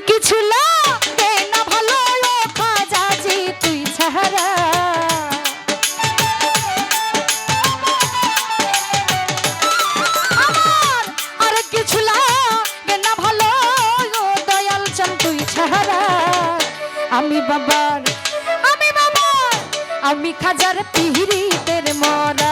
কিছু না? ভালো তুই আর কিছু লাগবে না? ভালো তুই আমি বাবার আমি বাবার, আমি খাজার পিহিরি তের মরা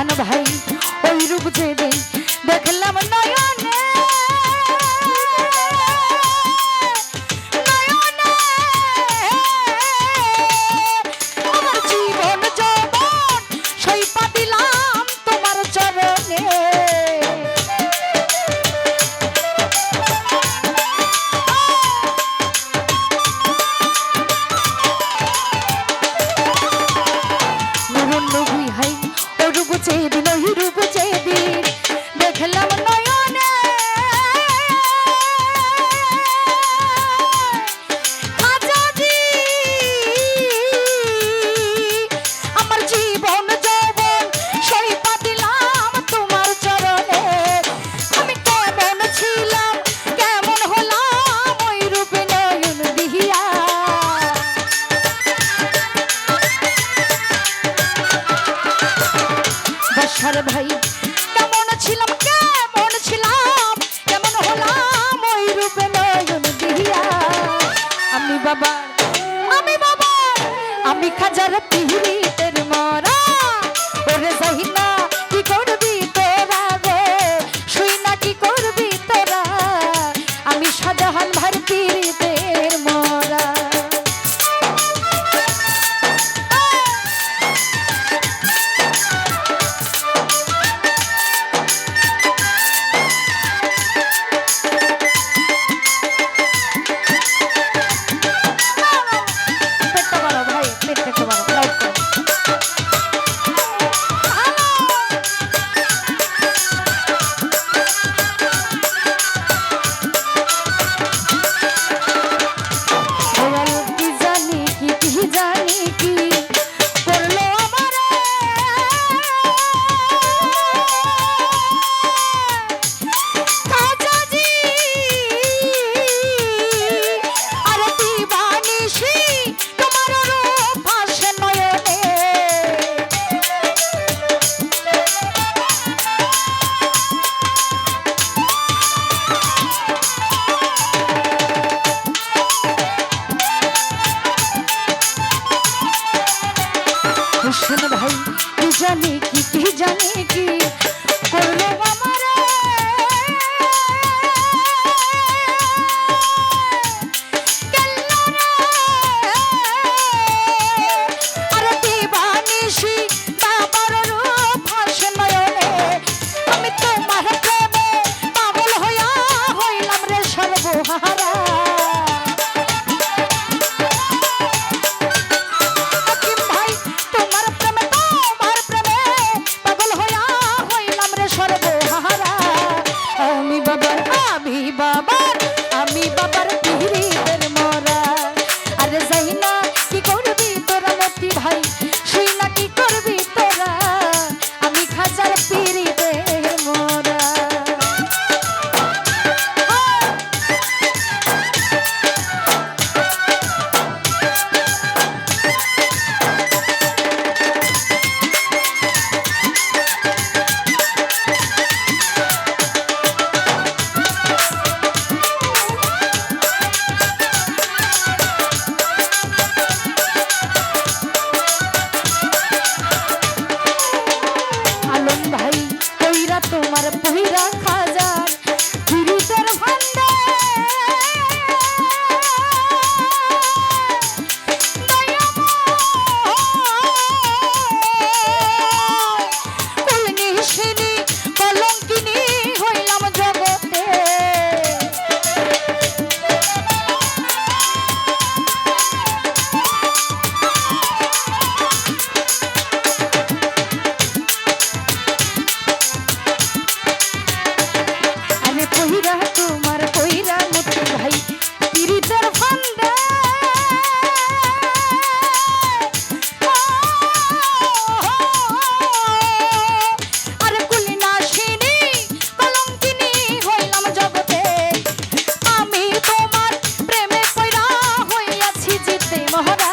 এখন ভাই আমার ভাই। কেমন ছিলাম কেমন ছিলাম, কেমন হলাম ওই রূপে নয়ন দিয়া। আমি বাবা আমি বাবা আমি খাজার পিহরি की কি জানে কি কি জানে কি করল আমার? হরা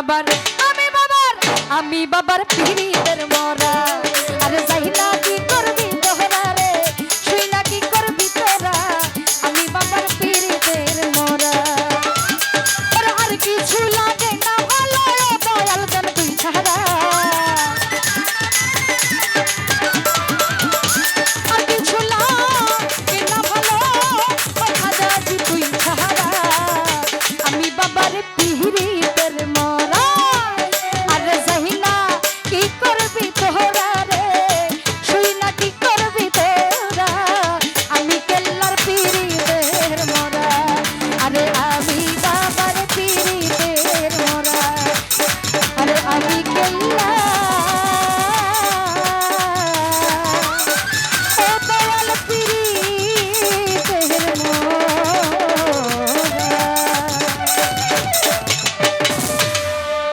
বাবার, আমি বাবার আমি বাবার পিড়িতের মরা। আর যাই না করবি তোরা রে, শুই করবি তোরা, আমি বাবার পিড়িতের মরা। আর কিছু লাগে না দয়াল তুই ছাড়া। বাবার